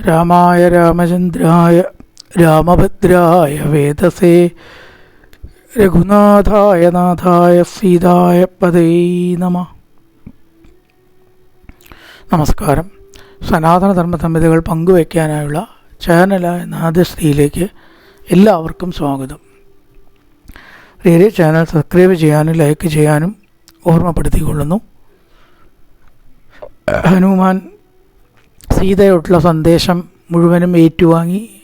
രാമായ രാമചന്ദ്രായ രാമഭദ്രായ വേദസേ രഘുനാഥായ നാഥായ സീതായ പതേ നമ. നമസ്കാരം. സനാതനധർമ്മ സംഹിതകൾ പങ്കുവയ്ക്കാനായുള്ള ചാനലായ നാദശ്രീയിലേക്ക് എല്ലാവർക്കും സ്വാഗതം. റേഡിയോ ചാനൽ സബ്സ്ക്രൈബ് ചെയ്യാനും ലൈക്ക് ചെയ്യാനും ഓർമ്മപ്പെടുത്തിക്കൊള്ളുന്നു. ഹനുമാൻ സീതയോട്ടുള്ള സന്ദേശം മുഴുവനും ഏറ്റുവാങ്ങി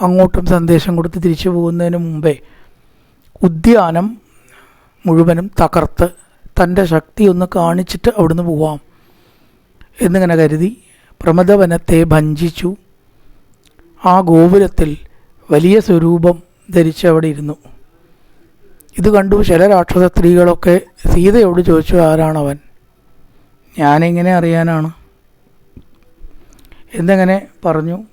അങ്ങോട്ടും സന്ദേശം കൊടുത്ത് തിരിച്ചു പോകുന്നതിന് മുമ്പേ ഉദ്യാനം മുഴുവനും തകർത്ത് തന്റെ ശക്തി ഒന്ന് കാണിച്ചിട്ട് അവിടുന്ന് പോവാം എന്നിങ്ങനെ കരുതി പ്രമദവനത്തെ ഭഞ്ചിച്ചു. ആ ഗോപുരത്തിൽ വലിയ സ്വരൂപം ധരിച്ച് അവിടെ ഇരുന്നു. ഇത് കണ്ടു ചില രാക്ഷസ സ്ത്രീകളൊക്കെ സീതയോട് ചോദിച്ചു ആരാണവൻ? ഞാനെങ്ങനെ അറിയാനാണ്. എന്നിങ്ങനെ പറഞ്ഞു?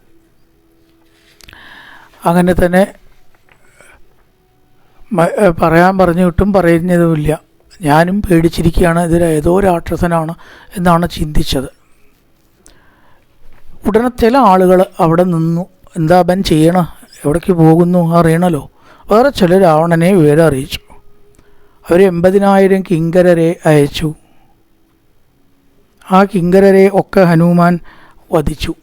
അങ്ങനെ തന്നെ പറയാൻ പറഞ്ഞു കിട്ടും പറയുന്നതുമില്ല. ഞാനും പേടിച്ചിരിക്കുകയാണ് ഇതിൽ ഏതോ രാക്ഷസനാണ് എന്നാണ് ചിന്തിച്ചത്. ഉടനെ ചില ആളുകൾ അവിടെ നിന്നു. എന്താ ബൻ ചെയ്യണ? എവിടേക്ക് പോകുന്നു? അറിയണല്ലോ. വേറെ ചില രാവണനെ വിവരം അറിയിച്ചു. അവർ എൺപതിനായിരം കിങ്കരരെ അയച്ചു. ആ കിങ്കരരെ ഒക്കെ ഹനുമാൻ വധിച്ചു.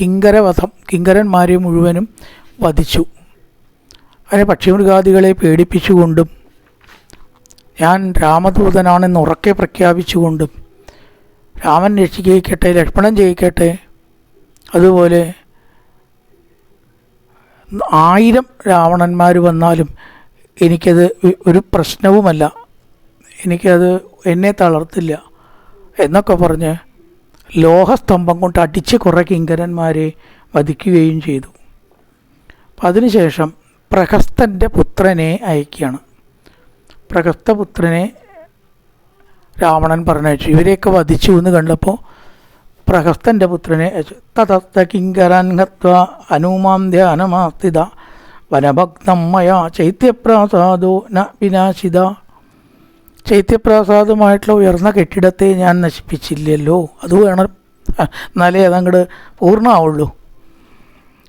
കിങ്കരവധം കിങ്കരന്മാരെ മുഴുവനും വധിച്ചു. അതിനെ പക്ഷിമൃഗാദികളെ പേടിപ്പിച്ചുകൊണ്ടും ഞാൻ രാമദൂതനാണെന്ന് ഉറക്കെ പ്രഖ്യാപിച്ചുകൊണ്ടും രാമൻ രക്ഷിക്കട്ടെ ലക്ഷ്മണൻ ജയിക്കട്ടെ അതുപോലെ ആയിരം രാവണന്മാർ വന്നാലും എനിക്കത് ഒരു പ്രശ്നവുമല്ല. എനിക്കത് എന്നെ തളർത്തില്ല എന്നൊക്കെ പറഞ്ഞ് ലോഹസ്തംഭം കൊണ്ട് അടിച്ച് കുറേ കിങ്കരന്മാരെ വധിക്കുകയും ചെയ്തു. അപ്പം അതിനുശേഷം പ്രഹസ്തന്റെ പുത്രനെ അയക്കുകയാണ്. പ്രഹസ്തപുത്രനെ രാവണൻ പറഞ്ഞയച്ചു. ഇവരെയൊക്കെ വധിച്ചു എന്ന് കണ്ടപ്പോൾ പ്രഹസ്തന്റെ പുത്രനെ തതസ്ത കിങ്കരൻ ഹത്വ ഹനുമാം ധ്യാനമാസ്ഥിത വനഭക്തം മയാ ചൈത്യപ്രാസാദോ ന വിനാശിത. ചൈത്യപ്രാസാദമായിട്ടുള്ള ഉയർന്ന കെട്ടിടത്തെ ഞാൻ നശിപ്പിച്ചില്ലല്ലോ. അത് വേണം. എന്നാലേ അതങ്ങോട്ട് പൂർണമാവുള്ളൂ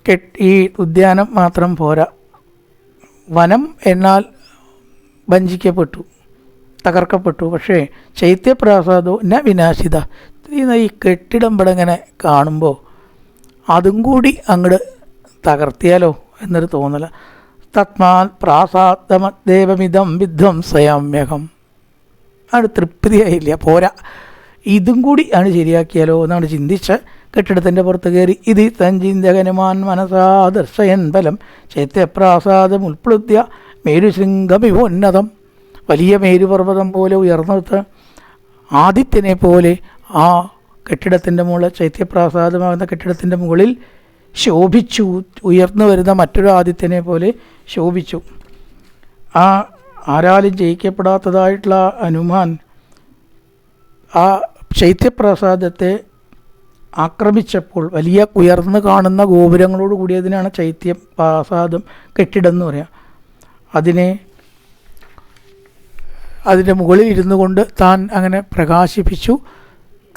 കെട്ട് ഈ ഉദ്യാനം മാത്രം പോരാ. വനം എന്നാൽ വഞ്ചിക്കപ്പെട്ടു തകർക്കപ്പെട്ടു. പക്ഷേ ശൈത്യപ്രാസാദോ ന വിനാശിത. ഈ കെട്ടിടം ഇവിടെ ഇങ്ങനെ കാണുമ്പോൾ അതും കൂടി അങ്ങോട്ട് തകർത്തിയാലോ എന്നൊരു തോന്നല. തത്മാൽ പ്രാസാദമദേവമിതം വിധ്വംസയാമ്യഹം. ആണ് തൃപ്തിയായില്ല. പോരാ. ഇതും കൂടി ആണ് ശരിയാക്കിയാലോ എന്നാണ് ചിന്തിച്ച് കെട്ടിടത്തിന്റെ പുറത്ത് കയറി. ഇത് തഞ്ചിന്തകനുമാൻ മനസാ ദർശയൻ ബലം. ചേത്തപ്രാസാദം ഉൾപ്പെടുത്തിയ മേരുശൃംഗമിവോന്നതം വലിയ മേരുപർവതം പോലെ ഉയർന്നിട്ട് ആദിത്യനെ പോലെ ആ കെട്ടിടത്തിന്റെ മുകളിൽ ചൈത്യപ്രാസാദമാകുന്ന കെട്ടിടത്തിന്റെ മുകളിൽ ശോഭിച്ചു ഉയർന്നു വരുന്ന മറ്റൊരു ആദിത്യനെ പോലെ ശോഭിച്ചു. ആ ആരാലും ജയിക്കപ്പെടാത്തതായിട്ടുള്ള അനുമാൻ ആ ശൈത്യപ്രസാദത്തെ ആക്രമിച്ചപ്പോൾ വലിയ ഉയർന്നു കാണുന്ന ഗോപുരങ്ങളോട് കൂടിയതിനാണ് ചൈത്യ പ്രാസാദം കെട്ടിടം എന്ന് പറയാം. അതിനെ അതിന്റെ മുകളിൽ ഇരുന്നു കൊണ്ട് താൻ അങ്ങനെ പ്രകാശിപ്പിച്ചു.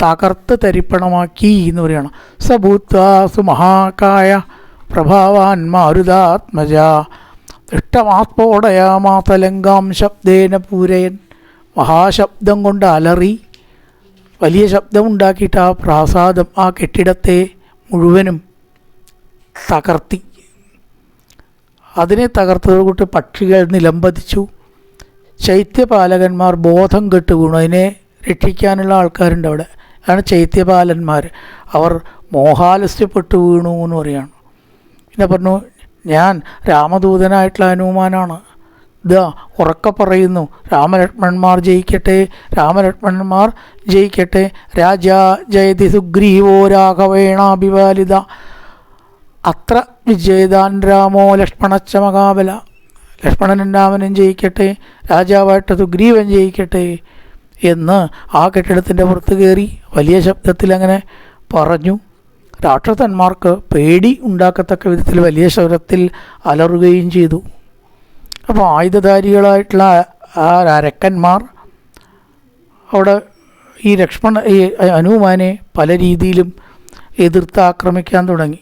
തകർത്ത് തരിപ്പണമാക്കി എന്ന് പറയുകയാണ് സഭൂത്വാസു മഹാകായ പ്രഭാവാൻ മാരുതാത്മജ ദൃഷ്ടമാസ്ഫോടയാമാതലങ്കാം ശബ്ദേന പൂരയൻ. മഹാശബ്ദം കൊണ്ട് അലറി. വലിയ ശബ്ദമുണ്ടാക്കിയിട്ട് ആ പ്രാസാദം ആ കെട്ടിടത്തെ മുഴുവനും തകർത്തി. അതിനെ തകർത്തതുകൊണ്ട് പക്ഷികൾ നിലംപതിച്ചു. ചൈത്യപാലകന്മാർ ബോധം കെട്ട് വീണു. അതിനെ രക്ഷിക്കാനുള്ള ആൾക്കാരുണ്ട് അവിടെ. അതാണ് ചൈത്യപാലന്മാർ. അവർ മോഹാലസ്യപ്പെട്ടു വീണു എന്ന് പറയുകയാണ് പിന്നെ പറഞ്ഞു ഞാൻ രാമദൂതനായിട്ടുള്ള ഹനുമാനാണ്. ഇതാ ഉറക്കെ പറയുന്നു രാമലക്ഷ്മണന്മാർ ജയിക്കട്ടെ രാമലക്ഷ്മണന്മാർ ജയിക്കട്ടെ രാജാ ജയതി സുഗ്രീവോ രാഘവേണാഭിപാലിത അത്ര വിജയതാൻ രാമോ ലക്ഷ്മണച്ച മകാബല ലക്ഷ്മണനും രാമനും ജയിക്കട്ടെ രാജാവായിട്ട് സുഗ്രീവൻ ജയിക്കട്ടെ എന്ന് ആ കെട്ടിടത്തിന്റെ പുറത്ത് കയറി വലിയ ശബ്ദത്തിൽ അങ്ങനെ പറഞ്ഞു. രാക്ഷസന്മാർക്ക് പേടി ഉണ്ടാക്കത്തക്ക വിധത്തിൽ വലിയ ശവരത്തിൽ അലറുകയും ചെയ്തു. അപ്പോൾ ആയുധധാരികളായിട്ടുള്ള ആ അരക്കന്മാർ അവിടെ ഈ ലക്ഷ്മണ ഈ ഹനുമാനെ പല രീതിയിലും എതിർത്ത് ആക്രമിക്കാൻ തുടങ്ങി.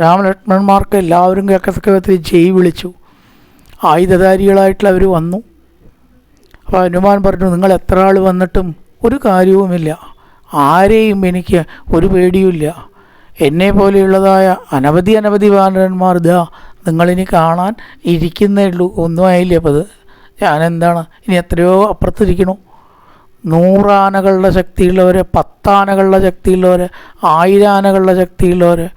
രാമലക്ഷ്മണന്മാർക്ക് എല്ലാവരും കേക്കത്തക്കത്തിൽ ജയ് വിളിച്ചു. ആയുധധാരികളായിട്ടുള്ള അവർ വന്നു. അപ്പോൾ ഹനുമാൻ പറഞ്ഞു നിങ്ങൾ എത്ര ആൾ വന്നിട്ടും ഒരു കാര്യവുമില്ല. ആരെയും എനിക്ക് ഒരു പേടിയുമില്ല. എന്നെ പോലെയുള്ളതായ അനവധി അനവധി വാനരന്മാർ ഇതാ നിങ്ങളിനി കാണാൻ ഇരിക്കുന്നേ ഉള്ളൂ. ഒന്നും ആയില്ല അപ്പോൾ അത് ഞാനെന്താണ്? ഇനി എത്രയോ അപ്പുറത്തിരിക്കണു. നൂറാനകളുടെ ശക്തിയുള്ളവർ പത്താനകളുടെ ശക്തിയുള്ളവർ ആയിരാനകളുടെ ശക്തിയുള്ളവർ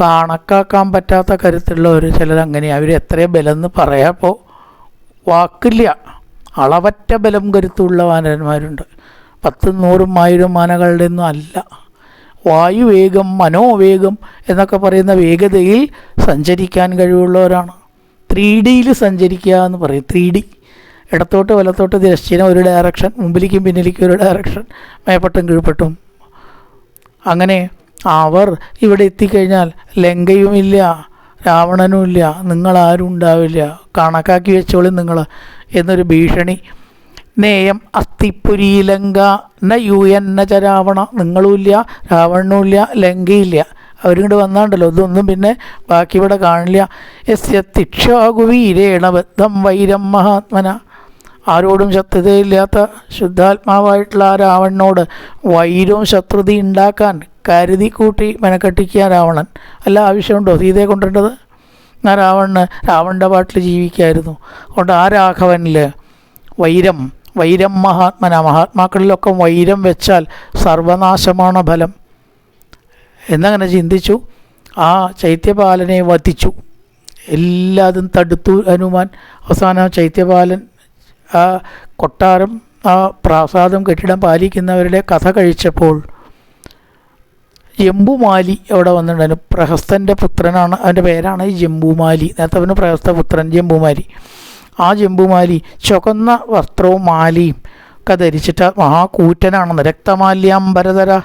കണക്കാക്കാൻ പറ്റാത്ത കരുത്തുള്ളവർ ചിലരങ്ങനെ അവർ എത്രയും ബലം എന്ന് പറയാപ്പോൾ വാക്കില്ല. അളവറ്റ ബലം കരുത്തുള്ള വാനരന്മാരുണ്ട് പത്തും നൂറും ആയിരം ആനകളുടെ ഒന്നും അല്ല. വായുവേഗം മനോവേഗം എന്നൊക്കെ പറയുന്ന വേഗതയിൽ സഞ്ചരിക്കാൻ കഴിവുള്ളവരാണ്. ത്രീ ഡിയിൽ സഞ്ചരിക്കുക എന്ന് പറയും. ത്രീ ഡി ഇടത്തോട്ട് വലത്തോട്ട് തിരശ്ചീനം ഒരു ഡയറക്ഷൻ മുമ്പിലേക്കും പിന്നിലേക്കും ഒരു ഡയറക്ഷൻ മേപ്പട്ടും കീഴ്പ്പെട്ടും. അങ്ങനെ അവർ ഇവിടെ എത്തിക്കഴിഞ്ഞാൽ ലങ്കയുമില്ല രാവണനുമില്ല നിങ്ങളാരും ഉണ്ടാവില്ല. കണക്കാക്കി വെച്ചോളും നിങ്ങൾ എന്നൊരു ഭീഷണി നേയം അസ്ഥിപ്പുരി ലങ്ക ന യു എൻ ന ച രാവണ നിങ്ങളുമില്ല രാവണനുമില്ല ലങ്കയില്ല. അവരിങ്ങോട്ട് വന്നാണ്ടല്ലോ ഇതൊന്നും പിന്നെ ബാക്കി ഇവിടെ കാണില്ല. യസ്യ ബദ്ധം വൈരം മഹാത്മന. ആരോടും ശത്രുതയില്ലാത്ത ശുദ്ധാത്മാവായിട്ടുള്ള ആ രാവണനോട് വൈരവും ശത്രുത ഉണ്ടാക്കാൻ കരുതി കൂട്ടി മെനക്കെട്ടിക്കുക രാവണൻ. അല്ല ആവശ്യമുണ്ടോ സീതയെ കൊണ്ടുവരേണ്ടത് ആ രാവണന് രാവണന്റെ പാട്ടിൽ ജീവിക്കായിരുന്നു. അതുകൊണ്ട് ആ രാഘവനിൽ വൈരം വൈരം മഹാത്മന. മഹാത്മാക്കളിലൊക്കെ വൈരം വെച്ചാൽ സർവനാശമാണ് ഫലം? എന്നങ്ങനെ ചിന്തിച്ചു. ആ ചൈത്യപാലനെ വധിച്ചു. എല്ലാതും തടുത്തു ഹനുമാൻ. അവസാനം ചൈത്യപാലൻ ആ കൊട്ടാരം ആ പ്രാസാദം കെട്ടിടം പാലിക്കുന്നവരുടെ കഥ കഴിച്ചപ്പോൾ ജംബുമാലി അവിടെ വന്നിട്ടുണ്ടായിരുന്നു പ്രഹസ്തന്റെ പുത്രനാണ്. അവന്റെ പേരാണ് ജംബുമാലി. നേരത്തെ അവന് പ്രഹസ്ത പുത്രൻ ജംബുമാലി. ആ ജംബുമാലി ചുവന്ന വസ്ത്രവും മാലിയും ഒക്കെ ധരിച്ചിട്ട് മഹാകൂറ്റനാണെന്ന്. രക്തമാല്യാംബരതര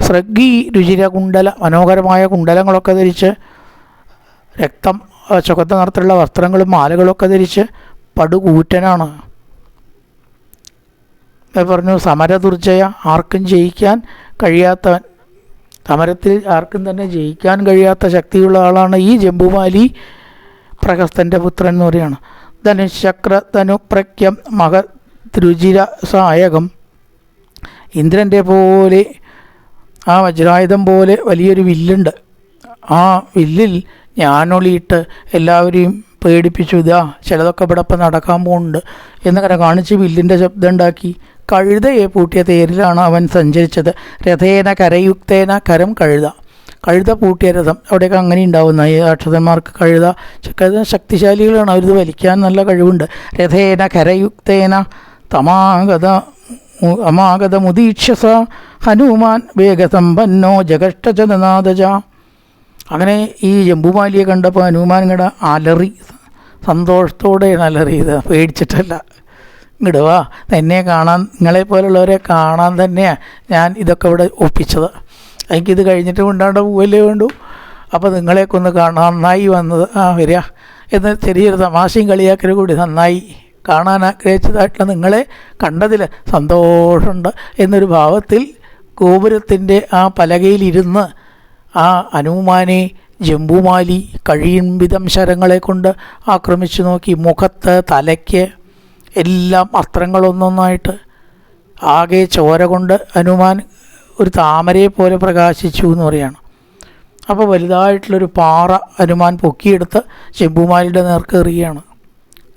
സൃഗി രുചിര കുണ്ടല മനോഹരമായ കുണ്ടലങ്ങളൊക്കെ ധരിച്ച് രക്തം ചുവന്ന നിറത്തിലുള്ള വസ്ത്രങ്ങളും മാലകളൊക്കെ ധരിച്ച് പടുകൂറ്റനാണ്. പറഞ്ഞു സമരദുർജയ ആർക്കും ജയിക്കാൻ കഴിയാത്തവൻ. സമരത്തിൽ ആർക്കും തന്നെ ജയിക്കാൻ കഴിയാത്ത ശക്തിയുള്ള ആളാണ് ഈ ജംബുമാലി പ്രഹസ്തന്റെ പുത്രൻ എന്ന് പറയുകയാണ് ധനുശക്ര ധനുപ്രക്യം മഹ രുചിര സായകം ഇന്ദ്രന്റെ പോലെ ആ വജ്രായുധം പോലെ വലിയൊരു വില്ലുണ്ട്. ആ വില്ലിൽ ഞാനൊളിയിട്ട് എല്ലാവരെയും പേടിപ്പിച്ചു ഇതാ ചിലതൊക്കെ ഇവിടെ ഇപ്പം നടക്കാൻ പോകുന്നുണ്ട് എന്നങ്ങനെ കാണിച്ച് വില്ലിന്റെ ശബ്ദം ഉണ്ടാക്കി കഴുതയെ പൂട്ടിയ തേരിലാണ് അവൻ സഞ്ചരിച്ചത്. രഥേന കരയുക്തേന കരം കഴുത. കഴുത പൂട്ടിയ രഥം അവിടെയൊക്കെ അങ്ങനെ ഉണ്ടാവുന്ന ഈ രാക്ഷസന്മാർക്ക് കഴുത ശക്തിശാലികളാണ് അവരിത് വലിക്കാൻ നല്ല കഴിവുണ്ട്. രഥേന കരയുക്തേന തമാഗത മുദീക്ഷസ ഹനുമാൻ വേഗസമ്പന്നോ ജഗഷ്ടചനാദജ അങ്ങനെ ഈ ജമ്പുമാലിയെ കണ്ടപ്പോൾ ഹനുമാൻ ഇങ്ങടെ അലറി സന്തോഷത്തോടെയാണ് അലറിയത് പേടിച്ചിട്ടല്ല. ഇങ്ങോട്ട് വാ എന്നെ കാണാൻ നിങ്ങളെ പോലുള്ളവരെ കാണാൻ തന്നെയാണ് ഞാൻ ഇതൊക്കെ ഇവിടെ ഒപ്പിച്ചത്. എനിക്കിത് കഴിഞ്ഞിട്ട് മിണ്ടാണ്ട് പോവല്ലേ വേണ്ടു? അപ്പോൾ നിങ്ങളെയൊക്കെ കാണാൻ നന്നായി വന്നത് ആ വരിക. എന്ന് ചെറിയൊരു തമാശയും കളിയാക്കലും കൂടി നന്നായി കാണാൻ ആഗ്രഹിച്ചതായിട്ടുള്ള നിങ്ങളെ കണ്ടതിൽ സന്തോഷമുണ്ട് എന്നൊരു ഭാവത്തിൽ ഗോപുരത്തിന്റെ ആ പലകയിലിരുന്ന് ആ ഹനുമാനെ ജംബുമാലി കഴിയും വിധം ശരങ്ങളെ കൊണ്ട് ആക്രമിച്ചു നോക്കി മുഖത്ത് തലയ്ക്ക് എല്ലാം അസ്ത്രങ്ങളൊന്നൊന്നായിട്ട് ആകെ ചോര കൊണ്ട് ഹനുമാൻ ഒരു താമരയെ പോലെ പ്രകാശിച്ചു എന്ന് പറയാണ്. അപ്പോൾ വലുതായിട്ടുള്ളൊരു പാറ ഹനുമാൻ പൊക്കിയെടുത്ത് ചെമ്പുമാലിയുടെ നേർക്ക് എറിയുകയാണ്.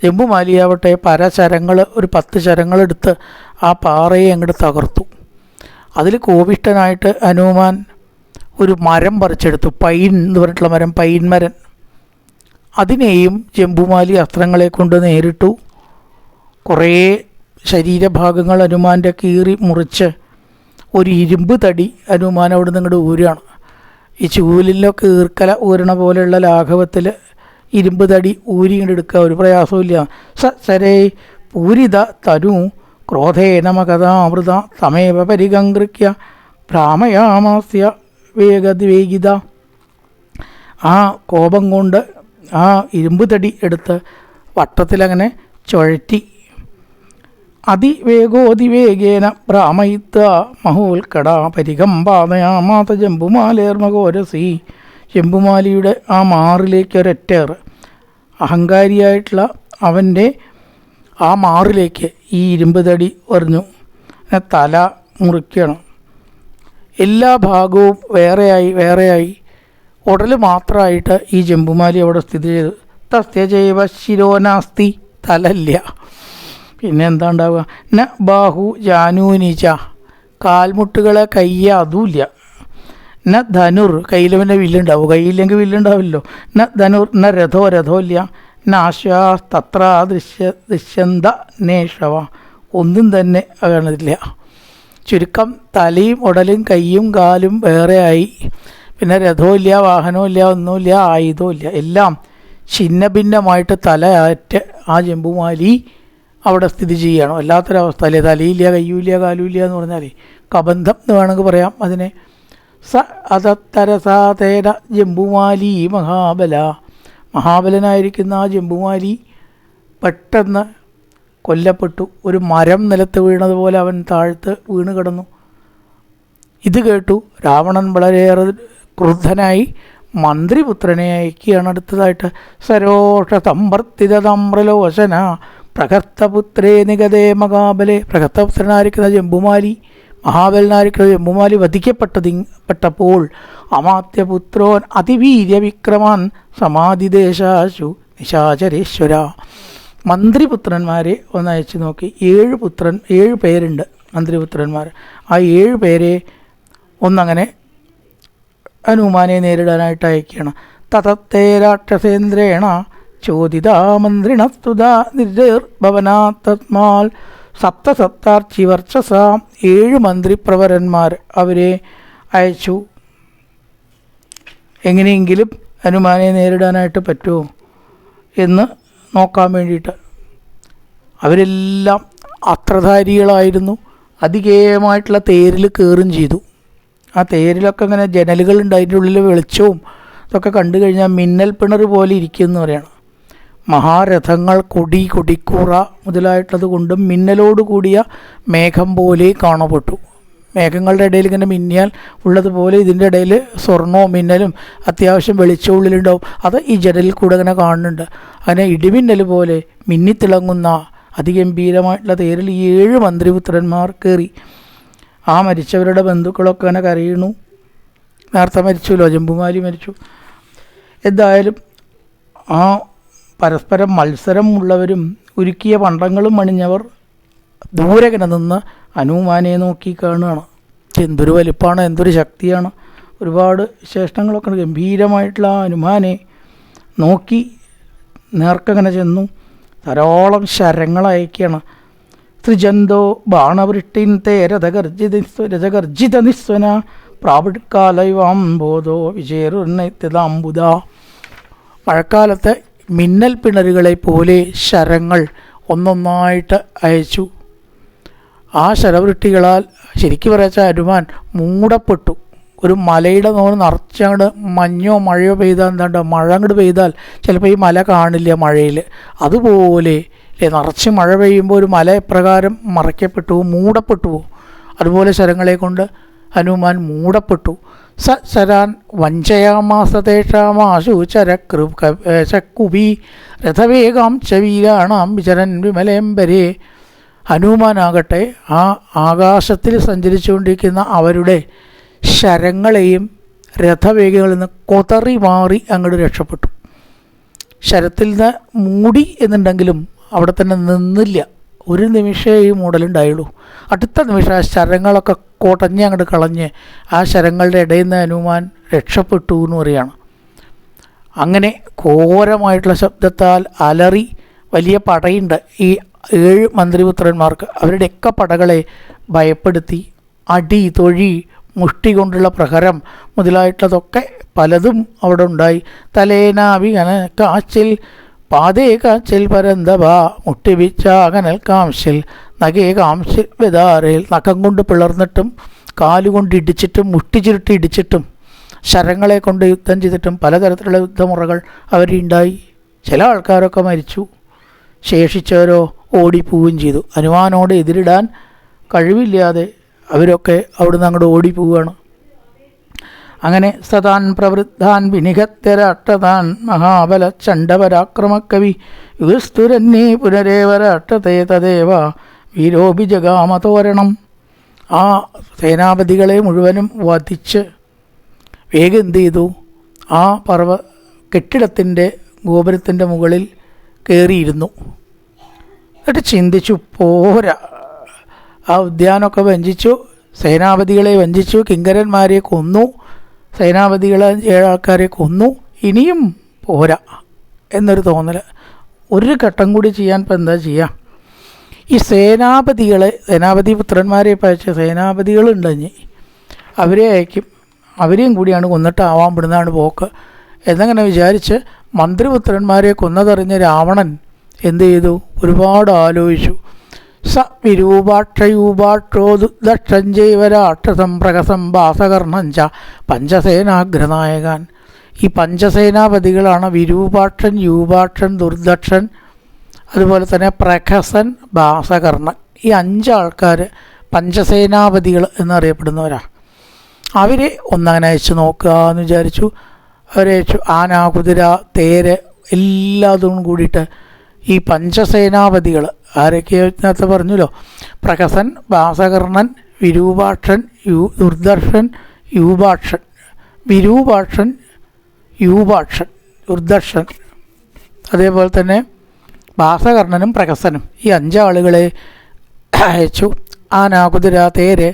ചെമ്പുമാലിയാവട്ടെ പല ശരങ്ങൾ ഒരു പത്ത് ശരങ്ങളെടുത്ത് ആ പാറയെ അങ്ങോട്ട് തകർത്തു. അതിൽ കോപിഷ്ടനായിട്ട് ഹനുമാൻ ഒരു മരം പറിച്ചെടുത്തു. പൈൻ എന്ന് പറഞ്ഞിട്ടുള്ള മരം പൈൻമരൻ അതിനെയും ജംബുമാലി അസ്ത്രങ്ങളെ കൊണ്ട് നേരിട്ടു. കുറേ ശരീരഭാഗങ്ങൾ ഹനുമാന്റെ കീറി മുറിച്ച് ഒരു ഇരുമ്പ് തടി ഹനുമാൻ അവിടെ നിന്ന് ഊരാണ് ഈ ചൂലിലൊക്കെ ഈർക്കല ഊരണ പോലെയുള്ള ലാഘവത്തിൽ ഇരുമ്പ് തടി ഊരി ഇങ്ങോട്ട് എടുക്കുക ഒരു പ്രയാസമില്ല സ സരേ പൂരിത തനു ക്രോധേന മകഥാമൃത സമേവ പരിഗംകൃക്യ ഭ്രാമയാമാസ്യ വേഗതിവേഗിത ആ കോപം കൊണ്ട് ആ ഇരുമ്പ് തടി എടുത്ത് വട്ടത്തിലങ്ങനെ ചുഴറ്റി അതിവേഗോതിവേഗേന ഭ്രാമയിത്ത മഹോൽക്കട പരികമ്പാതയാമാത ജംബുമാലേർമകോരസി. ജംബുമാലിയുടെ ആ മാറിലേക്ക് ഒരൊറ്റേറ് അഹങ്കാരിയായിട്ടുള്ള അവന്റെ ആ മാറിലേക്ക് ഈ ഇരുമ്പ് തടി എറിഞ്ഞു തല മുറിക്കണം. എല്ലാ ഭാഗവും വേറെയായി വേറെയായി. ഉടൽ മാത്രമായിട്ട് ഈ ജംബുമാലി അവിടെ സ്ഥിതി ചെയ്തു. തസ്യജൈവ ശിരോനാസ്തി തലല്ല പിന്നെ എന്താ ഉണ്ടാവുക ന ബാഹു ജാനൂനിച്ച കാൽമുട്ടുകളെ കയ്യ അതുമില്ല ന ധനുർ കയ്യിൽ പിന്നെ വില്ലുണ്ടാവും. കയ്യില്ലെങ്കിൽ വില്ലുണ്ടാവില്ലല്ലോ ന ധനുർ ന രഥോ രഥോ ഇല്ല. ന ആശ്വാ തത്ര ദൃശ്യ ദൃശ്യന്ത നേഷവ. ഒന്നും തന്നെ കാണുന്നില്ല ചുരുക്കം തലയും ഉടലും കൈയും കാലും വേറെയായി പിന്നെ രഥവും ഇല്ല വാഹനവും ഇല്ല ഒന്നുമില്ല ആയുധവും ഇല്ല. എല്ലാം ഛിന്ന ഭിന്നമായിട്ട് തലയാറ്റ് ആ ജമ്പുമാലി അവിടെ സ്ഥിതി ചെയ്യണം. അല്ലാത്തൊരവസ്ഥ അല്ലേ? തലയില്ല കയ്യൂല്ല കാലുമില്ല എന്ന് പറഞ്ഞാൽ കബന്ധം എന്ന് വേണമെങ്കിൽ പറയാം അതിനെ. സ അതത്തരസാതേന ജമ്പുമാലി മഹാബല. മഹാബലനായിരിക്കുന്ന ആ ജമ്പുമാലി പെട്ടെന്ന് കൊല്ലപ്പെട്ടു. ഒരു മരം നിലത്ത് വീണതുപോലെ അവൻ താഴ്ത്ത് വീണ് കിടന്നു. ഇത് കേട്ടു രാവണൻ വളരെയേറെ ക്രുദ്ധനായി മന്ത്രിപുത്രനെ അയക്കുകയാണ് അടുത്തതായിട്ട്. സരോഷ സമ്പർത്തിത പ്രകർത്തപുത്രേ നിഗതേ മഹാബലെ. പ്രകർത്തപുത്രനായിരിക്കുന്ന ജംബുമാലി മഹാബലനായിരിക്കുന്ന ജംബുമാലി വധിക്കപ്പെട്ടതി പെട്ടപ്പോൾ അമാത്യപുത്രോൻ അതിവീര്യ വിക്രമാൻ സമാധിദേശാശു നിശാചരേശ്വര. മന്ത്രിപുത്രന്മാരെ ഒന്ന് അയച്ചു നോക്കി. ഏഴ് പുത്രൻ ഏഴ് പേരുണ്ട് മന്ത്രിപുത്രന്മാർ. ആ ഏഴ് പേരെ ഒന്നങ്ങനെ ഹനുമാനെ നേരിടാനായിട്ട് അയക്കുകയാണ്. തതത്തേ രാക്ഷസേന്ദ്രേണ ചോദിതാ മന്ത്രിണസ്തുതാ നിർഭവനാത്മാൽ സപ്തസപ്താർച്ചി വർച്ചസാം ഏഴ് മന്ത്രിപ്രവരന്മാർ അവരെ അയച്ചു. എങ്ങനെയെങ്കിലും ഹനുമാനെ നേരിടാനായിട്ട് പറ്റുമോ എന്ന് നോക്കാൻ വേണ്ടിയിട്ട്. അവരെല്ലാം അത്രധാരികളായിരുന്നു. അതികേയമായിട്ടുള്ള തേരിൽ കയറും ചെയ്തു. ആ തേരിലൊക്കെ ഇങ്ങനെ ജനലുകളുണ്ട് അതിന്റെ ഉള്ളിൽ വെളിച്ചവും ഇതൊക്കെ കണ്ടു കഴിഞ്ഞാൽ മിന്നൽ പിണർ പോലെ ഇരിക്കുമെന്ന് പറയണം മഹാരഥങ്ങൾ കൊടി കൊടിക്കൂറ മുതലായിട്ടുള്ളത് കൊണ്ടും മിന്നലോട് കൂടിയ മേഘം പോലെ കാണപ്പെട്ടു. മേഘങ്ങളുടെ ഇടയിൽ ഇങ്ങനെ മിന്നിയാൽ ഉള്ളതുപോലെ ഇതിന്റെ ഇടയിൽ സ്വർണവും മിന്നലും അത്യാവശ്യം വെളിച്ചമുള്ളിലുണ്ടാവും അത് ഈ ജനലിൽ കൂടെ ഇങ്ങനെ കാണുന്നുണ്ട്. അങ്ങനെ ഇടിമിന്നൽ പോലെ മിന്നിത്തിളങ്ങുന്ന അതിഗംഭീരമായിട്ടുള്ള തേരിൽ ഈ ഏഴ് മന്ത്രിപുത്രന്മാർ കയറി. ആ മരിച്ചവരുടെ ബന്ധുക്കളൊക്കെ അങ്ങനെ കരയണു നേരത്തെ മരിച്ചുല്ലോ ജമ്പുമാലി മരിച്ചു. എന്തായാലും ആ പരസ്പരം മത്സരം ഉള്ളവരും ഉരുക്കിയ പണ്ടങ്ങളും അണിഞ്ഞവർ ദൂരെ നിന്ന് ഹനുമാനെ നോക്കി കാണുകയാണ്. എന്തൊരു വലിപ്പമാണ് എന്തൊരു ശക്തിയാണ്. ഒരുപാട് വിശേഷണങ്ങളൊക്കെ. ഗംഭീരമായിട്ടുള്ള ആ ഹനുമാനെ നോക്കി നേർക്കങ്ങനെ ചെന്നു. ധാരാളം ശരങ്ങൾ അയക്കുകയാണ്. ത്രിജന്തോ ബാണവൃഷ്ടിൻ തേ രഥഗർജിത രഥഗർജിത നിസ്വന പ്രാപിക്കാലൈവാം ബോധോ വിജയറുന്നതാംബുദ മഴക്കാലത്ത് മിന്നൽ പിണരുകളെ പോലെ ശരങ്ങൾ ഒന്നൊന്നായിട്ട് അയച്ചു. ആ ശരവൃഷ്ടികളാൽ ശരിക്കു പറയാച്ചാൽ അരുമാൻ മൂടപ്പെട്ടു. ഒരു മലയുടെ നോട് നിറച്ചങ്ങോട്ട് മഞ്ഞോ മഴയോ പെയ്താൽ എന്താണ്ട് മഴ അങ്ങോട്ട് പെയ്താൽ ചിലപ്പോൾ ഈ മല കാണില്ല മഴയിൽ. അതുപോലെ നിറച്ച് മഴ പെയ്യുമ്പോൾ ഒരു മല എപ്രകാരം മറയ്ക്കപ്പെട്ടു മൂടപ്പെട്ടു. അതുപോലെ ശരങ്ങളെ കൊണ്ട് ഹനുമാൻ മൂടപ്പെട്ടു. സ ശരാൻ വഞ്ചയാമാസതേഷാമാശു ചരകൃ രഥവേഗാം ച ചവീരാണാം വിചരൻ വിമലേംബരേ ഹനുമാനാകട്ടെ ആ ആകാശത്തിൽ സഞ്ചരിച്ചുകൊണ്ടിരിക്കുന്ന അവരുടെ ശരങ്ങളെയും രഥവേഗങ്ങളിൽ നിന്ന് കൊതറി മാറി അങ്ങോട്ട് രക്ഷപ്പെട്ടു. ശരത്തിൽ നിന്ന് മൂടി എന്നുണ്ടെങ്കിലും അവിടെ തന്നെ നിന്നില്ല. ഒരു നിമിഷമേ ഈ മൂടലുണ്ടായുള്ളൂ. അടുത്ത നിമിഷം ആ ശരങ്ങളൊക്കെ കൊടഞ്ഞ് അങ്ങോട്ട് കളഞ്ഞ് ആ ശരങ്ങളുടെ ഇടയിൽ നിന്ന് ഹനുമാൻ രക്ഷപ്പെട്ടു എന്ന് പറയുകയാണ് അങ്ങനെ ഘോരമായിട്ടുള്ള ശബ്ദത്താൽ അലറി വലിയ പടയുണ്ട്. ഈ ഏഴ് മന്ത്രിപുത്രന്മാർക്ക് അവരുടെയൊക്കെ പടകളെ ഭയപ്പെടുത്തി അടി തൊഴി മുഷ്ടി കൊണ്ടുള്ള പ്രഹരം മുതലായിട്ടുള്ളതൊക്കെ പലതും അവിടെ ഉണ്ടായി. തലേനാവികന കാച്ചിൽ പാതേ കാച്ചിൽ പരന്തവ മുട്ടിവിച്ച അകനൽ കാംശിൽ നഗേ കാംശിൽ വിതാറിൽ നഖം കൊണ്ട് പിളർന്നിട്ടും കാലുകൊണ്ട് ഇടിച്ചിട്ടും മുട്ടി ചുരുട്ടി ഇടിച്ചിട്ടും ശരങ്ങളെ കൊണ്ട് യുദ്ധം ചെയ്തിട്ടും പലതരത്തിലുള്ള യുദ്ധമുറകൾ അവരുണ്ടായി. ചില ആൾക്കാരൊക്കെ മരിച്ചു. ശേഷിച്ചവരോ ഓടിപ്പോവുകയും ചെയ്തു. ഹനുമാനോട് എതിരിടാൻ കഴിവില്ലാതെ അവരൊക്കെ അവിടുന്ന് അങ്ങോട്ട് ഓടിപ്പോവുകയാണ്. അങ്ങനെ സദാൻ പ്രവൃദ്ധാൻ വിനിഹത്യരാട്ടതാൻ മഹാബല ചണ്ഡപരാക്രമക്കവി യുസ്തുരന്നേ പുനരേവരാട്ടതേ തദേവ വീരോപി ജഗാമതോരണം ആ സേനാപതികളെ മുഴുവനും വധിച്ച് വേഗം എന്ത് ചെയ്തു ആ പർവ കെട്ടിടത്തിന്റെ ഗോപുരത്തിന്റെ മുകളിൽ കയറിയിരുന്നു എന്നിട്ട് ചിന്തിച്ചു പോരാ. ആ ഉദ്യാനമൊക്കെ വഞ്ചിച്ചു സേനാപതികളെ വഞ്ചിച്ചു കിങ്കരന്മാരെ കൊന്നു. സേനാപതികളെ ഏഴാൾക്കാരെ കൊന്നു. ഇനിയും പോരാ എന്നൊരു തോന്നൽ ഒരു ഘട്ടം കൂടി ചെയ്യാൻ ഇപ്പം എന്താ ചെയ്യുക ഈ സേനാപതികളെ സേനാപതി പുത്രന്മാരെ പയച്ച സേനാപതികളുണ്ടെങ്കിൽ അവരെ അയക്കും. അവരെയും കൂടിയാണ് കൊന്നിട്ടാവാൻ പെടുന്നതാണ് പോക്ക്. എന്നങ്ങനെ വിചാരിച്ച് മന്ത്രിപുത്രന്മാരെ കൊന്നതറിഞ്ഞ രാവണൻ എന്ത് ചെയ്തു? ഒരുപാട് ആലോചിച്ചു. സ വിരൂപാക്ഷയൂപാക്ഷോദു ദക്ഷഞ്ജൈവരാക്ഷസംപ്രകസം ഭാസകർണം ച പഞ്ചസേനാഗ്രനായകാൻ. ഈ പഞ്ചസേനാപതികളാണ് വിരൂപാക്ഷൻ യൂപാക്ഷൻ ദുർദക്ഷൻ അതുപോലെ തന്നെ പ്രഖസൻ ഭാസകർണൻ ഈ അഞ്ചാൾക്കാർ പഞ്ചസേനാപതികൾ എന്നറിയപ്പെടുന്നവരാണ് അവരെ ഒന്നങ്ങനെ അയച്ചു നോക്കുക എന്ന് വിചാരിച്ചു. അവരെ അയച്ചു ആന കുതിര തേര് എല്ലാതും കൂടിയിട്ട് ഈ പഞ്ചസേനാപതികൾ ആരൊക്കെയാകത്ത് പറഞ്ഞല്ലോ? പ്രകസൻ ഭാസകർണൻ വിരൂപാക്ഷൻ യു ദുർദർശൻ യൂപാക്ഷൻ. വിരൂപാക്ഷൻ യൂപാക്ഷൻ ദുർദർശൻ. അതേപോലെ തന്നെ ഭാസകർണനും പ്രകസനും ഈ അഞ്ചാളുകളെ അയച്ചു. ആന കുതിര തേര്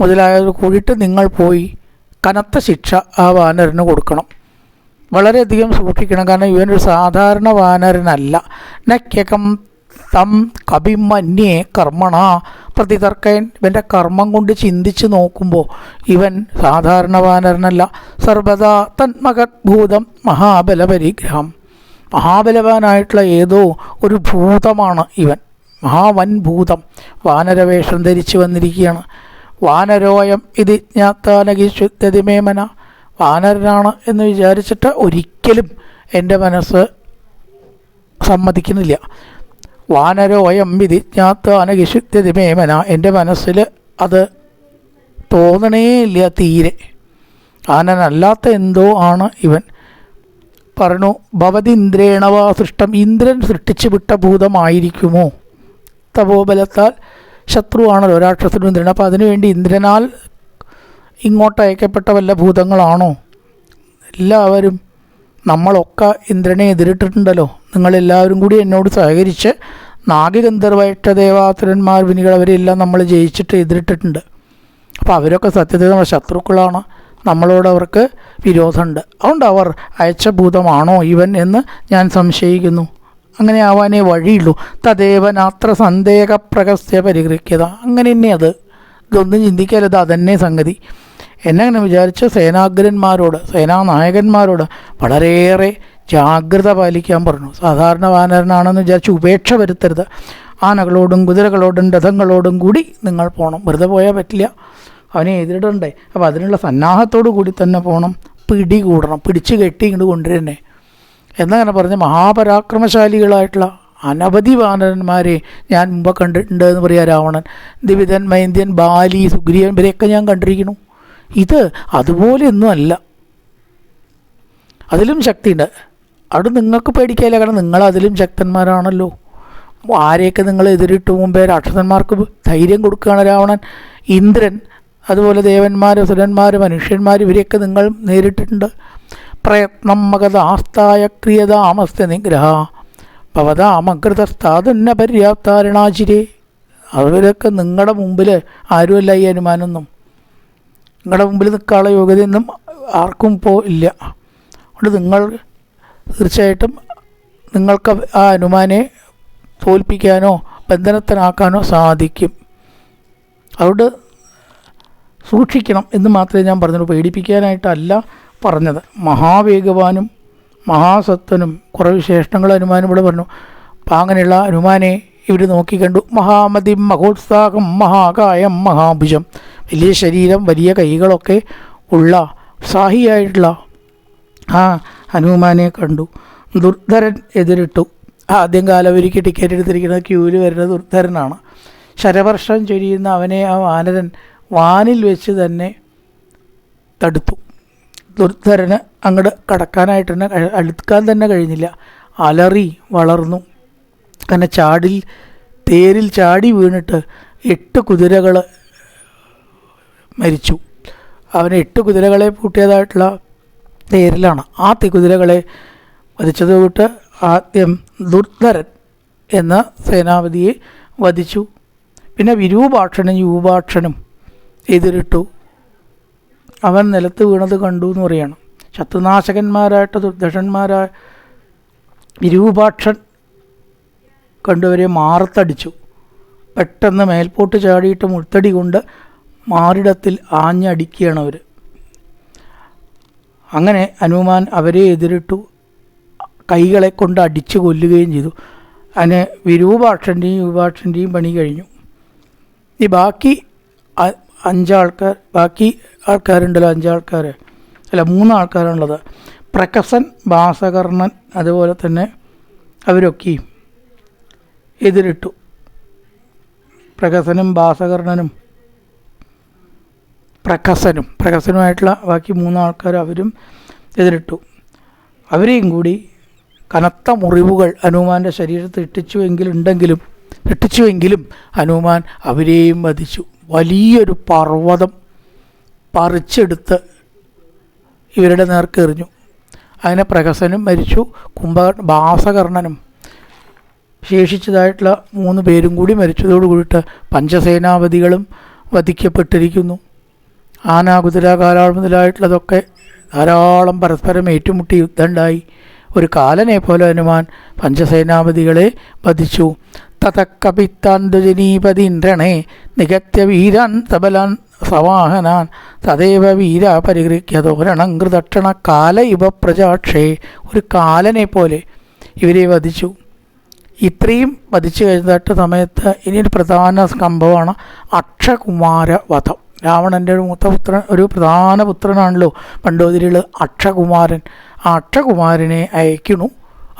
മുതലായവർ കൂടിയിട്ട് നിങ്ങൾ പോയി കനത്ത ശിക്ഷ ആ വാനരന് കൊടുക്കണം. വളരെയധികം സൂക്ഷിക്കണം. കാരണം ഇവൻ ഒരു സാധാരണ വാനരനല്ല. നക്യകം തം കപിമന്യേ കർമ്മണ. പ്രതിതർക്കൻ ഇവന്റെ കർമ്മം കൊണ്ട് ചിന്തിച്ച് നോക്കുമ്പോൾ ഇവൻ സാധാരണ വാനരനല്ല. സർവദാ തന്മകഭൂതം മഹാബലപരിഗ്രഹം. മഹാബലവാനായിട്ടുള്ള ഏതോ ഒരു ഭൂതമാണ് ഇവൻ. മഹാവൻ ഭൂതം. വാനരവേഷം ധരിച്ചു വന്നിരിക്കുകയാണ്. വാനരോയം ഇത് ജ്ഞാത്താനകിശുദ്ധതിമേമന വാനരനാണ് എന്ന് വിചാരിച്ചിട്ട് ഒരിക്കലും എന്റെ മനസ്സ് സമ്മതിക്കുന്നില്ല. വാനരോയം മേമന. എന്റെ മനസ്സിൽ അത് തോന്നണേ ഇല്ല തീരെ. ആനനല്ലാത്ത എന്തോ ആണ് ഇവൻ. പറഞ്ഞു ഭവതി ഇന്ദ്രേണവാ സൃഷ്ടം. ഇന്ദ്രൻ സൃഷ്ടിച്ചു വിട്ട ഭൂതമായിരിക്കുമോ? തപോബലത്താൽ ശത്രുവാണല്ലോ രാക്ഷസനും ഇന്ദ്രൻ അപ്പോൾ അതിനുവേണ്ടി ഇന്ദ്രനാൽ ഇങ്ങോട്ട് അയക്കപ്പെട്ട വല്ല ഭൂതങ്ങളാണോ? എല്ലാവരും നമ്മളൊക്കെ ഇന്ദ്രനെ എതിരിട്ടിട്ടുണ്ടല്ലോ. നിങ്ങളെല്ലാവരും കൂടി എന്നോട് സഹകരിച്ച് നാഗഗന്ധർവയറ്റ ദേവാസുരന്മാർ വിനികൾ അവരെല്ലാം നമ്മൾ ജയിച്ചിട്ട് എതിരിട്ടിട്ടുണ്ട്. അപ്പോൾ അവരൊക്കെ സത്യത്തിൽ നമ്മുടെ ശത്രുക്കളാണ്. നമ്മളോട് അവർക്ക് വിരോധമുണ്ട്. അതുകൊണ്ട് അവർ അയച്ച ഭൂതമാണോ ഇവൻ എന്ന് ഞാൻ സംശയിക്കുന്നു. അങ്ങനെ ആവാനേ വഴിയുള്ളൂ. തദേവനാത്ര സന്ദേഹ പ്രകസ്യ പരിഗ്രഹിക്കത അങ്ങനെ തന്നെ അത്. ഇതൊന്നും ചിന്തിക്കരുത് അതന്നെ സംഗതി. എന്നെ വിചാരിച്ച വിചാരിച്ച് സേനാഗ്രന്മാരോട് സേനാനായകന്മാരോട് വളരെയേറെ ജാഗ്രത പാലിക്കാൻ പറഞ്ഞു. സാധാരണ വാനരനാണെന്ന് വിചാരിച്ച് ഉപേക്ഷ വരുത്തരുത്. ആനകളോടും കുതിരകളോടും രഥങ്ങളോടും കൂടി നിങ്ങൾ പോകണം വെറുതെ പോയാൽ പറ്റില്ല. അവനെ എതിരിടണ്ടേ. അപ്പോൾ അതിനുള്ള സന്നാഹത്തോടു കൂടി തന്നെ പോകണം പിടി കൂടണം പിടിച്ച് കെട്ടി ഇങ്ങോട്ട് കൊണ്ടുവരുന്നേ എന്നങ്ങനെ പറഞ്ഞ് മഹാപരാക്രമശാലികളായിട്ടുള്ള അനവധി വാനരന്മാരെ ഞാൻ മുമ്പ് കണ്ടിട്ടുണ്ട് എന്ന് പറയാ രാവണൻ. ദിവിതൻ മൈന്ദ്യൻ ബാലി സുഗ്രീവൻ ഇവരെയൊക്കെ ഞാൻ കണ്ടിരിക്കുന്നു. ഇത് അതുപോലെയൊന്നും അല്ല. അതിലും ശക്തിയുണ്ട്. അവിടെ നിങ്ങൾക്ക് പേടിക്കാനില്ല. കാരണം നിങ്ങൾ അതിലും ശക്തന്മാരാണല്ലോ. ആരെയൊക്കെ നിങ്ങൾ എതിരിട്ട് മുമ്പേ രാക്ഷസന്മാർക്ക് ധൈര്യം കൊടുക്കുകയാണ് രാവണൻ ഇന്ദ്രൻ അതുപോലെ ദേവന്മാർ സുരന്മാർ മനുഷ്യന്മാർ ഇവരെയൊക്കെ നിങ്ങൾ നേരിട്ടിട്ടുണ്ട്. പ്രയത്നം മഗതാസ്തായ ക്രിയതാമസ്ത നിഗ്രഹ ഭവതാമകൃതസ്ഥാതുന്ന പര്യാപ്താരണാചിരേ അവരൊക്കെ നിങ്ങളുടെ മുമ്പിൽ ആരുമല്ല ഈ അനുമാനമൊന്നും. നിങ്ങളുടെ മുമ്പിൽ നിൽക്കാനുള്ള യോഗ്യതയൊന്നും ആർക്കും ഇപ്പോൾ ഇല്ല. അതുകൊണ്ട് നിങ്ങൾ തീർച്ചയായിട്ടും നിങ്ങൾക്ക് ആ അനുമാനെ തോൽപ്പിക്കാനോ ബന്ധനത്തിനാക്കാനോ സാധിക്കും. അതുകൊണ്ട് സൂക്ഷിക്കണം എന്ന് മാത്രമേ ഞാൻ പറഞ്ഞുള്ളൂ. പേടിപ്പിക്കാനായിട്ടല്ല പറഞ്ഞത്. മഹാവേഗവാനും മഹാസത്വനും കുറേ വിശേഷണങ്ങൾ അനുമാനം ഇവിടെ പറഞ്ഞു. അപ്പം അങ്ങനെയുള്ള അനുമാനെ ഇവർ നോക്കിക്കണ്ടു മഹാമതി മഹോത്സാഹം മഹാകായം മഹാഭുജം വലിയ ശരീരം വലിയ കൈകളൊക്കെ ഉള്ള സാഹിയായിട്ടുള്ള ആ ഹനുമാനെ കണ്ടു. ദുർധരൻ എതിരിട്ടു. ആദ്യം കാലവരിക്ക് ടിക്കറ്റ് എടുത്തിരിക്കുന്ന ക്യൂവിൽ വരുന്ന ദുർധരനാണ്. ശരവർഷം ചൊരിയുന്ന അവനെ ആ വാനരൻ വാനിൽ വെച്ച് തന്നെ തടുത്തു. ദുർധരന് അങ്ങോട്ട് കടക്കാനായിട്ട് തന്നെ അടുക്കാൻ തന്നെ കഴിഞ്ഞില്ല. അലറി വളർന്നു. അങ്ങനെ ചാടിൽ തേരിൽ ചാടി വീണിട്ട് എട്ട് കുതിരകൾ മരിച്ചു. അവന് എട്ട് കുതിരകളെ പൂട്ടിയതായിട്ടുള്ള പേരിലാണ്. ആ കുതിരകളെ വധിച്ചത് തൊട്ട് ആദ്യം ദുർധരൻ എന്ന സേനാപതിയെ വധിച്ചു. പിന്നെ വിരൂപാക്ഷനും യൂപാക്ഷനും എതിരിട്ടു. അവൻ നിലത്ത് വീണത് കണ്ടു എന്ന് പറയണം. ശത്രുനാശകന്മാരായിട്ട് ദുർദശന്മാരായ വിരൂപാക്ഷൻ കണ്ടുവരെ മാറത്തടിച്ചു. പെട്ടെന്ന് മേൽപോട്ട് ചാടിയിട്ട് മുൾത്തടി കൊണ്ട് മാറിടത്തിൽ ആഞ്ഞടിക്കുകയാണ് അവർ അങ്ങനെ ഹനുമാൻ അവരെ എതിരിട്ടു. കൈകളെ കൊണ്ട് അടിച്ചു കൊല്ലുകയും ചെയ്തു. അതിന് വിരൂപാക്ഷന്റെയും യുവാക്ഷന്റെയും പണി കഴിഞ്ഞു. ഈ ബാക്കി അഞ്ചാൾക്കാർ ബാക്കി ആൾക്കാരുണ്ടല്ലോ അഞ്ചാൾക്കാർ അല്ല മൂന്ന് ആൾക്കാരാണുള്ളത് പ്രകസൻ ഭാസകർണൻ അതുപോലെ തന്നെ അവരൊക്കെയും എതിരിട്ടു. പ്രകസനും ഭാസകർണനും പ്രകസനും പ്രകസനുമായിട്ടുള്ള ബാക്കി മൂന്നാൾക്കാർ അവരും എതിരിട്ടു. അവരെയും കൂടി കനത്ത മുറിവുകൾ ഹനുമാന്റെ ശരീരത്തിൽ ഇട്ടിച്ചുവെങ്കിലുണ്ടെങ്കിലും ഇട്ടിച്ചുവെങ്കിലും ഹനുമാൻ അവരെയും വധിച്ചു. വലിയൊരു പർവതം പറിച്ചെടുത്ത് ഇവരുടെ നേർക്കെറിഞ്ഞു അങ്ങനെ പ്രഹസനും മരിച്ചു. കുംഭ ഭാസകർണനും ശേഷിച്ചതായിട്ടുള്ള മൂന്ന് പേരും കൂടി മരിച്ചതോട് കൂടിയിട്ട് പഞ്ചസേനാപതികളും വധിക്കപ്പെട്ടിരിക്കുന്നു. ആന കുതിര കാലാൾ മുതലായിട്ടുള്ളതൊക്കെ ധാരാളം പരസ്പരം ഏറ്റുമുട്ടി യുദ്ധമുണ്ടായി. ഒരു കാലനെ പോലെ ഹനുമാൻ പഞ്ചസേനാപതികളെ വധിച്ചു. തതക്കപിത്താന്തജനീപതീന്ദ്രണേ നികത്യ വീരാൻ സബലാൻ സവാഹനാൻ തദേവ വീര പരിഗൃഹ്യതോരണം കൃതക്ഷണ കാല ഇവ പ്രജാക്ഷേ ഒരു കാലനെ പോലെ ഇവരെ വധിച്ചു. ഇത്രയും വധിച്ചു കഴിഞ്ഞിട്ട് സമയത്ത് ഇനിയൊരു പ്രധാന സംഭവമാണ് അക്ഷകുമാര വധം രാവണന്റെ ഒരു മൂത്ത പുത്രൻ ഒരു പ്രധാന പുത്രനാണല്ലോ പണ്ടോതിരികൾ അക്ഷകുമാരൻ. ആ അക്ഷകുമാരനെ അയക്കണു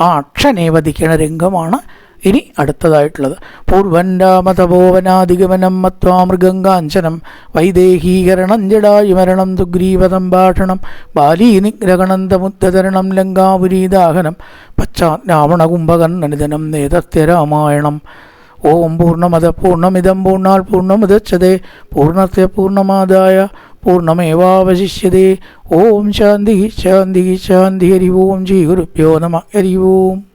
ആ അക്ഷനെ വധിക്കണ രംഗമാണ് ഇനി അടുത്തതായിട്ടുള്ളത്. പൂർവൻരാമതപോവനാധിഗമനം മത്വാ മൃഗങ്കാഞ്ചനം വൈദേഹീകരണം ജടായുമരണം ദുഗ്രീവസംഭാഷണം ബാലീനിഗ്രഹണന്തമുദ്ധരണം ലങ്കാപുരീദാഹനം പശ്ചാത് രാവണകുംഭകൻ നനിതനം നേതസ്യ രാമായണം ഓം പൂർണമത പൂർണമിതം പൂർണാൽ പൂർണമുദച്ഛതേ പൂർണത്തെ പൂർണമാദായ പൂർണമേവാവശിഷ്യതേ. ഓം ശാന്തി ശാന്തി ശാന്തി ഹരി ഓം ശ്രീ ഗുരുഭ്യോ നമ ഹരി ഓം